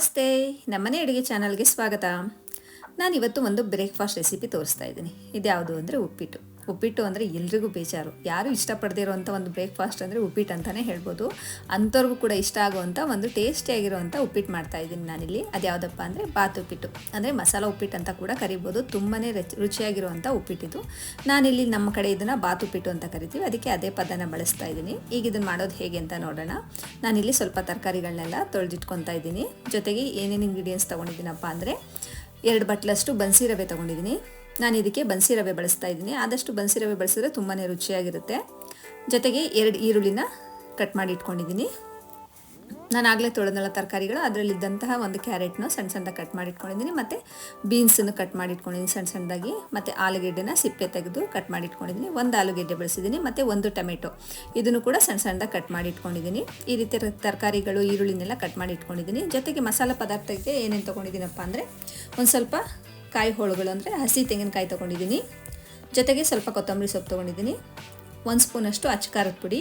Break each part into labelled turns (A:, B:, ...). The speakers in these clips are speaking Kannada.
A: ನಮಸ್ತೆ. ನಮ್ಮನೆ ಅಡುಗೆ ಚಾನಲ್ಗೆ ಸ್ವಾಗತ. ನಾನಿವತ್ತು ಒಂದು ಬ್ರೇಕ್ಫಾಸ್ಟ್ ರೆಸಿಪಿ ತೋರಿಸ್ತಾ ಇದ್ದೀನಿ. ಇದ್ಯಾವುದು ಅಂದರೆ ಉಪ್ಪಿಟ್ಟು. ಉಪ್ಪಿಟ್ಟು ಅಂದರೆ ಎಲ್ರಿಗೂ ಬೇಜಾರು. ಯಾರು ಇಷ್ಟಪಡದೇ ಇರುವಂಥ ಒಂದು ಬ್ರೇಕ್ಫಾಸ್ಟ್ ಅಂದರೆ ಉಪ್ಪಿಟ್ಟು ಅಂತಲೇ ಹೇಳ್ಬೋದು. ಅಂಥವ್ರಿಗೂ ಕೂಡ ಇಷ್ಟ ಆಗುವಂಥ ಒಂದು ಟೇಸ್ಟಿಯಾಗಿರುವಂಥ ಉಪ್ಪಿಟ್ಟು ಮಾಡ್ತಾ ಇದ್ದೀನಿ ನಾನಿಲ್ಲಿ. ಅದು ಯಾವುದಪ್ಪ ಅಂದರೆ ಬಾತ್ ಉಪ್ಪಿಟ್ಟು. ಅಂದರೆ ಮಸಾಲ ಉಪ್ಪಿಟ್ಟು ಅಂತ ಕೂಡ ಕರಿಬೋದು. ತುಂಬಾ ರುಚಿಯಾಗಿರುವಂಥ ಉಪ್ಪಿಟ್ಟಿದು ನಾನಿಲ್ಲಿ ನಮ್ಮ ಕಡೆ ಇದನ್ನು ಬಾತ್ ಉಪ್ಪಿಟ್ಟು ಅಂತ ಕರಿತೀವಿ. ಅದಕ್ಕೆ ಅದೇ ಪದನ ಬಳಸ್ತಾ ಇದ್ದೀನಿ. ಈಗ ಇದನ್ನು ಮಾಡೋದು ಹೇಗೆ ಅಂತ ನೋಡೋಣ. ನಾನಿಲ್ಲಿ ಸ್ವಲ್ಪ ತರಕಾರಿಗಳನ್ನೆಲ್ಲ ತೊಳೆದಿಟ್ಕೊತಾ ಇದ್ದೀನಿ. ಜೊತೆಗೆ ಏನೇನು ಇಂಗ್ರೀಡಿಯೆಂಟ್ಸ್ ತೊಗೊಂಡಿದ್ದೀನಪ್ಪ ಅಂದರೆ ಎರಡು ಬಟ್ಲಷ್ಟು ಬನ್ಸಿ ರವೆ ತೊಗೊಂಡಿದ್ದೀನಿ. ನಾನು ಇದಕ್ಕೆ ಬನ್ಸಿ ರವೆ ಬಳಸ್ತಾ ಇದ್ದೀನಿ. ಆದಷ್ಟು ಬನ್ಸಿ ರವೆ ಬಳಸಿದ್ರೆ ತುಂಬಾ ರುಚಿಯಾಗಿರುತ್ತೆ. ಜೊತೆಗೆ ಎರಡು ಈರುಳ್ಳಿನ ಕಟ್ ಮಾಡಿ ಇಟ್ಕೊಂಡಿದ್ದೀನಿ. ನಾನು ಆಗಲೇ ತೊಳೆದಲ್ಲ ತರಕಾರಿಗಳು, ಅದರಲ್ಲಿದ್ದಂತಹ ಒಂದು ಕ್ಯಾರೆಟ್ನ ಸಣ್ಣ ಸಣ್ಣ ಕಟ್ ಮಾಡಿ ಇಟ್ಕೊಂಡಿದ್ದೀನಿ. ಮತ್ತು ಬೀನ್ಸನ್ನು ಕಟ್ ಮಾಡಿ ಇಟ್ಕೊಂಡಿದ್ದೀನಿ ಸಣ್ಣ ಸಣ್ಣದಾಗಿ. ಮತ್ತು ಆಲೂಗೆಡ್ಡೆನ ಸಿಪ್ಪೆ ತೆಗೆದು ಕಟ್ ಮಾಡಿ ಇಟ್ಕೊಂಡಿದ್ದೀನಿ. ಒಂದು ಆಲೂಗೆಡ್ಡೆ ಬಳಸಿದ್ದೀನಿ, ಮತ್ತು ಒಂದು ಟೊಮೆಟೊ. ಇದನ್ನು ಕೂಡ ಸಣ್ಣ ಸಣ್ಣದಾಗಿ ಕಟ್ ಮಾಡಿ ಇಟ್ಕೊಂಡಿದ್ದೀನಿ. ಈ ರೀತಿ ತರಕಾರಿಗಳು, ಈರುಳ್ಳಿನೆಲ್ಲ ಕಟ್ ಮಾಡಿ ಇಟ್ಕೊಂಡಿದ್ದೀನಿ. ಜೊತೆಗೆ ಮಸಾಲೆ ಪದಾರ್ಥಕ್ಕೆ ಏನೇನು ತೊಗೊಂಡಿದ್ದೀನಪ್ಪ ಅಂದರೆ, ಒಂದು ಸ್ವಲ್ಪ ಕಾಯಿ ಹೋಳುಗಳು ಅಂದರೆ ಹಸಿ ತೆಂಗಿನಕಾಯಿ ತೊಗೊಂಡಿದ್ದೀನಿ. ಜೊತೆಗೆ ಸ್ವಲ್ಪ ಕೊತ್ತಂಬರಿ ಸೊಪ್ಪು ತೊಗೊಂಡಿದ್ದೀನಿ. ಒಂದು ಸ್ಪೂನಷ್ಟು ಅಚ್ಚಕಾರದ ಪುಡಿ,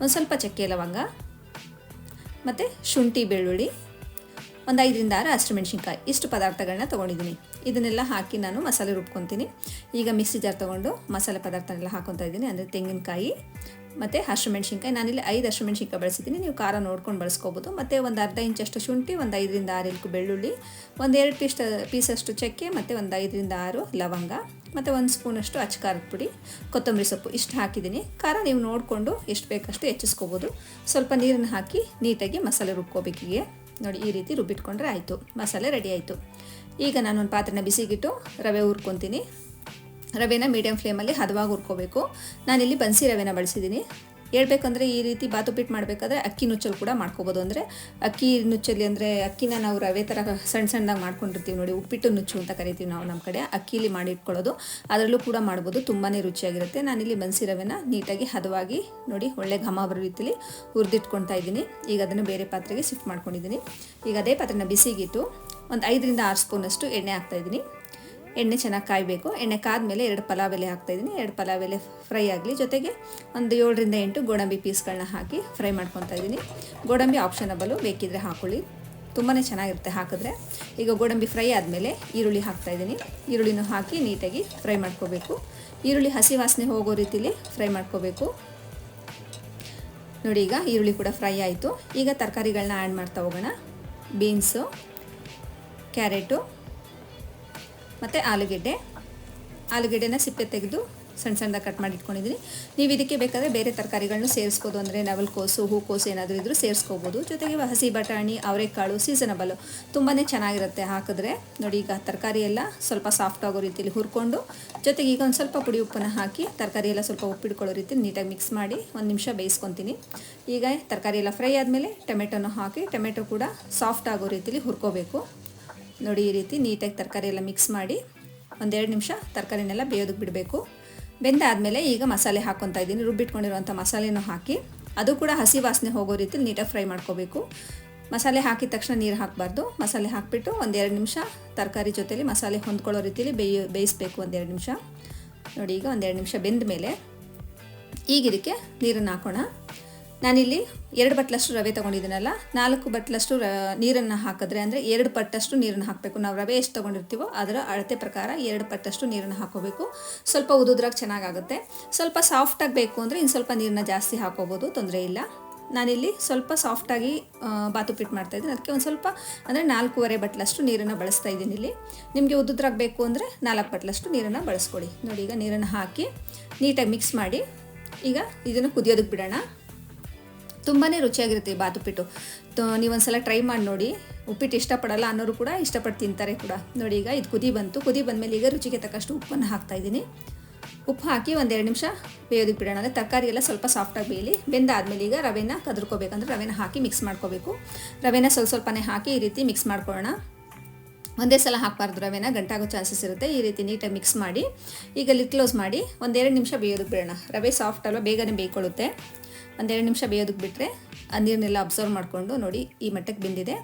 A: ಒಂದು ಸ್ವಲ್ಪ ಚಕ್ಕೆ ಲವಂಗ, ಮತ್ತು ಶುಂಠಿ ಬೆಳ್ಳುಳ್ಳಿ ಒಂದು ಐದರಿಂದ ಆರು ಹಸಿಮೆಣ್ಸಿನ್ಕಾಯಿ ಇಷ್ಟು ಪದಾರ್ಥಗಳನ್ನ ತೊಗೊಂಡಿದ್ದೀನಿ. ಇದನ್ನೆಲ್ಲ ಹಾಕಿ ನಾನು ಮಸಾಲೆ ರುಬ್ಕೊತೀನಿ. ಈಗ ಮಿಕ್ಸಿ ಜಾರ್ ತೊಗೊಂಡು ಮಸಾಲೆ ಪದಾರ್ಥನೆಲ್ಲ ಹಾಕೊತಾ ಇದ್ದೀನಿ. ಅಂದರೆ ತೆಂಗಿನಕಾಯಿ, ಮತ್ತು ಹಸಿರು ಮೆಣಸಿನ್ಕಾಯಿ ನಾನಿಲ್ಲಿ ಐದು ಹಸಿರು ಮೆಣಸಿನ್ಕಾಯಿ ಬಳಸಿದ್ದೀನಿ. ನೀವು ಖಾರ ನೋಡ್ಕೊಂಡು ಬಳಸ್ಕೋಬೋದು. ಮತ್ತು ಒಂದು ಅರ್ಧ ಇಂಚಷ್ಟು ಶುಂಠಿ, ಒಂದು ಐದರಿಂದ ಆರು ಇಲ್ಕು ಬೆಳ್ಳುಳ್ಳಿ, ಒಂದು ಎರಡು ಪೀಸ್, ಪೀಸಷ್ಟು ಚಕ್ಕೆ, ಮತ್ತು ಒಂದು ಐದರಿಂದ ಆರು ಲವಂಗ, ಮತ್ತು ಒಂದು ಸ್ಪೂನಷ್ಟು ಅಚ್ಚಕಾರದ ಪುಡಿ, ಕೊತ್ತಂಬರಿ ಸೊಪ್ಪು ಇಷ್ಟು ಹಾಕಿದ್ದೀನಿ. ಖಾರ ನೀವು ನೋಡಿಕೊಂಡು ಎಷ್ಟು ಬೇಕಷ್ಟು ಹೆಚ್ಚಿಸ್ಕೋಬೋದು. ಸ್ವಲ್ಪ ನೀರನ್ನು ಹಾಕಿ ನೀಟಾಗಿ ಮಸಾಲೆ ರುಬ್ಕೋಬೇಕಿಗೆ ನೋಡಿ, ಈ ರೀತಿ ರುಬ್ಬಿಟ್ಕೊಂಡ್ರೆ ಆಯಿತು. ಮಸಾಲೆ ರೆಡಿ ಆಯಿತು. ಈಗ ನಾನು ಒಂದು ಪಾತ್ರೆನ ಬಿಸಿಗಿಟ್ಟು ರವೆ ಹುರ್ಕೊತೀನಿ. ರವೆನ ಮೀಡಿಯಮ್ ಫ್ಲೇಮಲ್ಲಿ ಹದವಾಗಿ ಹುರ್ಕೋಬೇಕು. ನಾನಿಲ್ಲಿ ಬನ್ಸಿ ರವೆನ ಬಳಸಿದ್ದೀನಿ. ಹೇಳ್ಬೇಕಂದ್ರೆ ಈ ರೀತಿ ಬಾತು ಪಿಟ್ ಮಾಡಬೇಕಾದ್ರೆ ಅಕ್ಕಿ ನುಚ್ಚಲು ಕೂಡ ಮಾಡ್ಕೋಬೋದು. ಅಂದರೆ ಅಕ್ಕಿ ನುಚ್ಚಲಿ ಅಂದರೆ ಅಕ್ಕಿನ ನಾವು ರವೆ ಥರ ಸಣ್ಣ ಸಣ್ಣದಾಗಿ ಮಾಡ್ಕೊಂಡಿರ್ತೀವಿ ನೋಡಿ, ಉಪ್ಪಿಟ್ಟು ನುಚ್ಚು ಅಂತ ಕರಿತೀವಿ ನಾವು ನಮ್ಮ ಕಡೆ. ಅಕ್ಕಿಲಿ ಮಾಡಿಟ್ಕೊಳ್ಳೋದು ಅದರಲ್ಲೂ ಕೂಡ ಮಾಡ್ಬೋದು. ತುಂಬಾ ರುಚಿಯಾಗಿರುತ್ತೆ. ನಾನಿಲ್ಲಿ ಬನ್ಸಿ ರವೆನ ನೀಟಾಗಿ ಹದವಾಗಿ ನೋಡಿ, ಒಳ್ಳೆ ಘಮ ಬರೋ ರೀತಿಲಿ ಹುರಿದಿಟ್ಕೊಳ್ತಾ ಇದ್ದೀನಿ. ಈಗ ಅದನ್ನು ಬೇರೆ ಪಾತ್ರೆಗೆ ಶಿಫ್ಟ್ ಮಾಡ್ಕೊಂಡಿದ್ದೀನಿ. ಈಗ ಅದೇ ಪಾತ್ರೆನ ಬಿಸಿಗಿಟ್ಟು ಒಂದು ಐದರಿಂದ ಆರು ಸ್ಪೂನಷ್ಟು ಎಣ್ಣೆ ಹಾಕ್ತಾಯಿದ್ದೀನಿ ಎಣ್ಣೆ ಚೆನ್ನಾಗಿ ಕಾಯಬೇಕು. ಎಣ್ಣೆ ಕಾದ್ಮೇಲೆ ಎರಡು ಪಲಾವ್ ಎಲೆ ಹಾಕ್ತಾಯಿದ್ದೀನಿ ಎರಡು ಪಲಾವ್ ಎಲೆ ಫ್ರೈ ಆಗಲಿ. ಜೊತೆಗೆ ಒಂದು ಏಳರಿಂದ ಎಂಟು ಗೋಡಂಬಿ ಪೀಸ್ಗಳನ್ನ ಹಾಕಿ ಫ್ರೈ ಮಾಡ್ಕೊತಾ ಇದ್ದೀನಿ. ಗೋಡಂಬಿ ಆಪ್ಷನಬಲು ಬೇಕಿದ್ರೆ ಹಾಕೊಳ್ಳಿ. ತುಂಬಾ ಚೆನ್ನಾಗಿರುತ್ತೆ ಹಾಕಿದ್ರೆ. ಈಗ ಗೋಡಂಬಿ ಫ್ರೈ ಆದಮೇಲೆ ಈರುಳ್ಳಿ ಹಾಕ್ತಾಯಿದ್ದೀನಿ ಈರುಳ್ಳಿನೂ ಹಾಕಿ ನೀಟಾಗಿ ಫ್ರೈ ಮಾಡ್ಕೋಬೇಕು. ಈರುಳ್ಳಿ ಹಸಿ ವಾಸನೆ ಹೋಗೋ ರೀತಿಲಿ ಫ್ರೈ ಮಾಡ್ಕೋಬೇಕು. ನೋಡಿ, ಈಗ ಈರುಳ್ಳಿ ಕೂಡ ಫ್ರೈ ಆಯಿತು. ಈಗ ತರಕಾರಿಗಳನ್ನ ಆ್ಯಡ್ ಮಾಡ್ತಾ ಹೋಗೋಣ. ಬೀನ್ಸು, ಕ್ಯಾರೆಟು ಮತ್ತು ಆಲೂಗೆಡ್ಡೆ. ಆಲೂಗೆಡ್ಡೆನ ಸಿಪ್ಪೆ ತೆಗೆದು ಸಣ್ಣ ಸಣ್ಣದಾಗಿ ಕಟ್ ಮಾಡಿ ಇಟ್ಕೊಂಡಿದ್ದೀನಿ. ನೀವು ಇದಕ್ಕೆ ಬೇಕಾದರೆ ಬೇರೆ ತರಕಾರಿಗಳನ್ನೂ ಸೇರಿಸ್ಬೋದು. ಅಂದರೆ ನವಲ್ಕೋಸು ಹೂಕೋಸು ಏನಾದರೂ ಇದ್ದರೂ ಸೇರಿಸ್ಕೋಬೋದು. ಜೊತೆಗೆ ಹಸಿ ಬಟಾಣಿ, ಅವರೆಕಾಳು ಸೀಸನಬಲ್ಲು ತುಂಬಾ ಚೆನ್ನಾಗಿರುತ್ತೆ ಹಾಕಿದ್ರೆ. ನೋಡಿ, ಈಗ ತರಕಾರಿ ಎಲ್ಲ ಸ್ವಲ್ಪ ಸಾಫ್ಟ್ ಆಗೋ ರೀತಿಯಲ್ಲಿ ಹುರ್ಕೊಂಡು, ಜೊತೆಗೆ ಈಗ ಒಂದು ಸ್ವಲ್ಪ ಪುಡಿ ಉಪ್ಪನ್ನು ಹಾಕಿ ತರಕಾರಿ ಎಲ್ಲ ಸ್ವಲ್ಪ ಉಪ್ಪಿಡ್ಕೊಳ್ಳೋ ರೀತಿ ನೀಟಾಗಿ ಮಿಕ್ಸ್ ಮಾಡಿ ಒಂದು ನಿಮಿಷ ಬೇಯಿಸ್ಕೊತೀನಿ. ಈಗ ತರಕಾರಿ ಎಲ್ಲ ಫ್ರೈ ಆದಮೇಲೆ ಟೊಮೆಟೊನ ಹಾಕಿ, ಟೊಮೆಟೊ ಕೂಡ ಸಾಫ್ಟ್ ಆಗೋ ರೀತಿಯಲ್ಲಿ ಹುರ್ಕೋಬೇಕು. ನೋಡಿ ಈ ರೀತಿ ನೀಟಾಗಿ ತರಕಾರಿ ಎಲ್ಲ ಮಿಕ್ಸ್ ಮಾಡಿ ಒಂದೆರಡು ನಿಮಿಷ ತರಕಾರಿನೆಲ್ಲ ಬೇಯೋದಕ್ಕೆ ಬಿಡಬೇಕು. ಬೆಂದಾದಮೇಲೆ ಈಗ ಮಸಾಲೆ ಹಾಕ್ಕೊತಾ ಇದ್ದೀನಿ. ರುಬ್ಬಿಟ್ಕೊಂಡಿರುವಂಥ ಮಸಾಲೆನೂ ಹಾಕಿ ಅದು ಕೂಡ ಹಸಿ ವಾಸನೆ ಹೋಗೋ ರೀತಿಲಿ ನೀಟಾಗಿ ಫ್ರೈ ಮಾಡ್ಕೋಬೇಕು. ಮಸಾಲೆ ಹಾಕಿದ ತಕ್ಷಣ ನೀರು ಹಾಕಬಾರ್ದು. ಮಸಾಲೆ ಹಾಕಿಬಿಟ್ಟು ಒಂದೆರಡು ನಿಮಿಷ ತರಕಾರಿ ಜೊತೆಲಿ ಮಸಾಲೆ ಹೊಂದ್ಕೊಳ್ಳೋ ರೀತಿಲಿ ಬೇಯ, ಬೇಯಿಸ್ಬೇಕು ಒಂದೆರಡು ನಿಮಿಷ. ನೋಡಿ ಈಗ ಒಂದೆರಡು ನಿಮಿಷ ಬೆಂದ ಮೇಲೆ ಈಗ ಇದಕ್ಕೆ ನೀರನ್ನು ಹಾಕೋಣ. ನಾನಿಲ್ಲಿ ಎರಡು ಬಟ್ಲಷ್ಟು ರವೆ ತೊಗೊಂಡಿದ್ದೀನಲ್ಲ, ನಾಲ್ಕು ಬಟ್ಲಷ್ಟು ನೀರನ್ನು ಹಾಕಿದ್ರೆ ಅಂದರೆ ಎರಡು ಪಟ್ಟಷ್ಟು ನೀರನ್ನು ಹಾಕಬೇಕು. ನಾವು ರವೆ ಎಷ್ಟು ತೊಗೊಂಡಿರ್ತೀವೋ ಅದರ ಅಳತೆ ಪ್ರಕಾರ ಎರಡು ಪಟ್ಟಷ್ಟು ನೀರನ್ನು ಹಾಕೋಬೇಕು. ಸ್ವಲ್ಪ ಉದುದ್ರಾಗ ಚೆನ್ನಾಗಾಗುತ್ತೆ. ಸ್ವಲ್ಪ ಸಾಫ್ಟಾಗಿ ಬೇಕು ಅಂದರೆ ಇನ್ನು ಸ್ವಲ್ಪ ನೀರನ್ನ ಜಾಸ್ತಿ ಹಾಕೋಬೋದು, ತೊಂದರೆ ಇಲ್ಲ. ನಾನಿಲ್ಲಿ ಸ್ವಲ್ಪ ಸಾಫ್ಟಾಗಿ ಮಾಡ್ತಾ ಮಾಡ್ತಾಯಿದ್ದೀನಿ ಅದಕ್ಕೆ ಒಂದು ಸ್ವಲ್ಪ ಅಂದರೆ ನಾಲ್ಕೂವರೆ ಬಟ್ಲಷ್ಟು ನೀರನ್ನು ಬಳಸ್ತಾ ಇದ್ದೀನಿ ಇಲ್ಲಿ. ನಿಮಗೆ ಉದ್ದುದ್ರಾಗ ಬೇಕು ಅಂದರೆ ನಾಲ್ಕು ಬಟ್ಲಷ್ಟು ನೀರನ್ನು ಬಳಸ್ಕೊಡಿ. ನೋಡಿ, ಈಗ ನೀರನ್ನು ಹಾಕಿ ನೀಟಾಗಿ ಮಿಕ್ಸ್ ಮಾಡಿ ಈಗ ಇದನ್ನು ಕುದಿಯೋದಕ್ಕೆ ಬಿಡೋಣ. ತುಂಬಾ ರುಚಿಯಾಗಿರುತ್ತೆ ಈ ನೀವೊಂದು ನೀವೊಂದ್ಸಲ ಟ್ರೈ ಮಾಡಿ ನೋಡಿ. ಉಪ್ಪಿಟ್ಟು ಇಷ್ಟಪಡಲ್ಲ ಅನ್ನೋರು ಕೂಡ ಇಷ್ಟಪಟ್ಟು ತಿಂತಾರೆ ಕೂಡ. ನೋಡಿ ಈಗ ಇದು ಕುದಿ ಬಂತು. ಕುದಿ ಬಂದಮೇಲೆ ಈಗ ರುಚಿಗೆ ತಕ್ಕಷ್ಟು ಉಪ್ಪನ್ನು ಹಾಕ್ತಾಯಿದ್ದೀನಿ ಉಪ್ಪು ಹಾಕಿ ಒಂದೆರಡು ನಿಮಿಷ ಬೇಯೋದಕ್ಕೆ ಬಿಡೋಣ. ಅಂದರೆ ತರಕಾರಿ ಎಲ್ಲ ಸ್ವಲ್ಪ ಸಾಫ್ಟಾಗಿ ಬೇಯಲಿ. ಬೆಂದಾದಮೇಲೆ ಈಗ ರವೆನ ಕದ್ರಕೋಬೇಕಂದ್ರೆ ರವೆನ ಹಾಕಿ ಮಿಕ್ಸ್ ಮಾಡ್ಕೋಬೇಕು. ರವೆನ ಸ್ವಲ್ಪ ಸ್ವಲ್ಪನೇ ಹಾಕಿ ಈ ರೀತಿ ಮಿಕ್ಸ್ ಮಾಡ್ಕೊಳ್ಳೋಣ. ಒಂದೇ ಸಲ ಹಾಕಬಾರ್ದು ರವೆನ, ಗಂಟಾಗೋ ಚಾನ್ಸಸ್ ಇರುತ್ತೆ. ಈ ರೀತಿ ನೀಟಾಗಿ ಮಿಕ್ಸ್ ಮಾಡಿ, ಈಗ ಲಿಟ್ ಕ್ಲೋಸ್ ಮಾಡಿ ಒಂದೆರಡು ನಿಮಿಷ ಬೇಯೋದಕ್ಕೆ ಬಿಡೋಣ. ರವೆ ಸಾಫ್ಟ್ ಅಲ್ವಾ, ಬೇಗನೆ ಬೇಯ್ಕೊಳ್ಳುತ್ತೆ ಒಂದೆರಡು ನಿಮಿಷ ಬೇಯೋದಕ್ಕೆ ಬಿಟ್ಟರೆ ಆ ನೀರನ್ನೆಲ್ಲ ಅಬ್ಸರ್ವ್ ಮಾಡಿಕೊಂಡು ನೋಡಿ ಈ ಮಟ್ಟಕ್ಕೆ ಬೆಂದಿದೆ.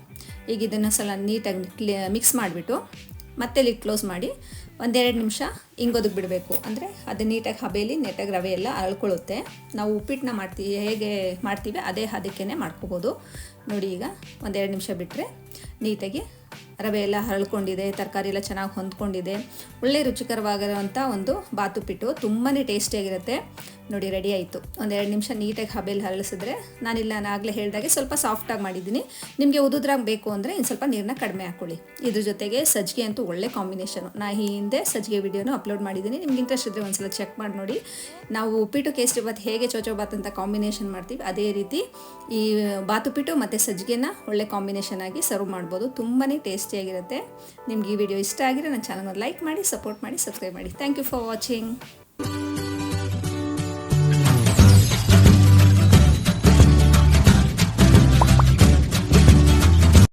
A: ಈಗ ಇದನ್ನು ಸಲ ನೀಟಾಗಿ ಮಿಕ್ಸ್ ಮಾಡಿಬಿಟ್ಟು ಮತ್ತೆ ಲಿಟ್ ಕ್ಲೋಸ್ ಮಾಡಿ ಒಂದೆರಡು ನಿಮಿಷ ಹಿಂಗೋದಕ್ಕೆ ಬಿಡಬೇಕು. ಅಂದರೆ ಅದು ನೀಟಾಗಿ ಹಬೆಯಲ್ಲಿ ನೆಟ್ಟಾಗಿ ರವೆ ಎಲ್ಲ ಅಳ್ಕೊಳ್ಳುತ್ತೆ. ನಾವು ಉಪ್ಪಿಟ್ಟನ್ನ ಮಾಡ್ತೀವಿ ಹೇಗೆ ಮಾಡ್ತೀವಿ ಅದೇ ಹದಕ್ಕೇ ಮಾಡ್ಕೋಬೋದು. ನೋಡಿ ಈಗ ಒಂದೆರಡು ನಿಮಿಷ ಬಿಟ್ಟರೆ ನೀಟಾಗಿ ರವೆ ಎಲ್ಲ ಹರಳ್ಕೊಂಡಿದೆ ತರಕಾರಿ ಎಲ್ಲ ಚೆನ್ನಾಗಿ ಹೊಂದ್ಕೊಂಡಿದೆ. ಒಳ್ಳೆ ರುಚಿಕರವಾಗಿರುವಂಥ ಒಂದು ಬಾತುಪಿಟ್ಟು ತುಂಬಾ ಟೇಸ್ಟಿಯಾಗಿರುತ್ತೆ ನೋಡಿ ರೆಡಿ ಆಯಿತು. ಒಂದೆರಡು ನಿಮಿಷ ನೀಟಾಗಿ ಹಬೇಲಿ ಹರಳಿಸಿದ್ರೆ ನಾನಿಲ್ಲ ನಾನು ಆಗಲೇ ಹೇಳಿದಾಗೆ ಸ್ವಲ್ಪ ಸಾಫ್ಟಾಗಿ ಮಾಡಿದ್ದೀನಿ. ನಿಮಗೆ ಉದುದ್ರಾಗ ಬೇಕು ಅಂದರೆ ಇನ್ನು ಸ್ವಲ್ಪ ನೀರನ್ನ ಕಡಿಮೆ ಹಾಕ್ಕೊಳ್ಳಿ ಇದ್ರ ಜೊತೆಗೆ ಸಜ್ಜಿಗೆ ಅಂತೂ ಒಳ್ಳೆ ಕಾಂಬಿನೇಷನು ನಾ ಹಿಂದೆ ಸಜ್ಜಿಗೆ ವಿಡಿಯೋನು ಅಪ್ಲೋಡ್ ಮಾಡಿದ್ದೀನಿ. ನಿಮ್ಗೆ ಇಂಟ್ರೆಸ್ಟ್ ಇದ್ದರೆ ಒಂದ್ಸಲ ಚೆಕ್ ಮಾಡಿ ನೋಡಿ. ನಾವು ಉಪ್ಪಿಟ್ಟು, ಕೇಸರಿ ಬಾತ್ ಹೇಗೆ ಚೋಚೋ ಬಾತ್ ಅಂತ ಕಾಂಬಿನೇಷನ್ ಮಾಡ್ತೀವಿ, ಅದೇ ರೀತಿ ಈ ಬಾತುಪಿಟ್ಟು ಮತ್ತು ಸಜ್ಜಿಗೆನ ಒಳ್ಳೆ ಕಾಂಬಿನೇಷನ್ ಆಗಿ ಸರ್ವ್ ಮಾಡ್ಬೋದು. ತುಂಬಾ ಟೇಸ್ಟಿಯಾಗಿರುತ್ತೆ ನಿಮ್ಗೆ ಈ ವಿಡಿಯೋ ಇಷ್ಟ ಆಗಿದ್ರೆ ನನ್ನ ಚಾನಲ್ನ ಲೈಕ್ ಮಾಡಿ ಸಪೋರ್ಟ್ ಮಾಡಿ ಸಬ್ಸ್ಕ್ರೈಬ್ ಮಾಡಿ. Thank you for watching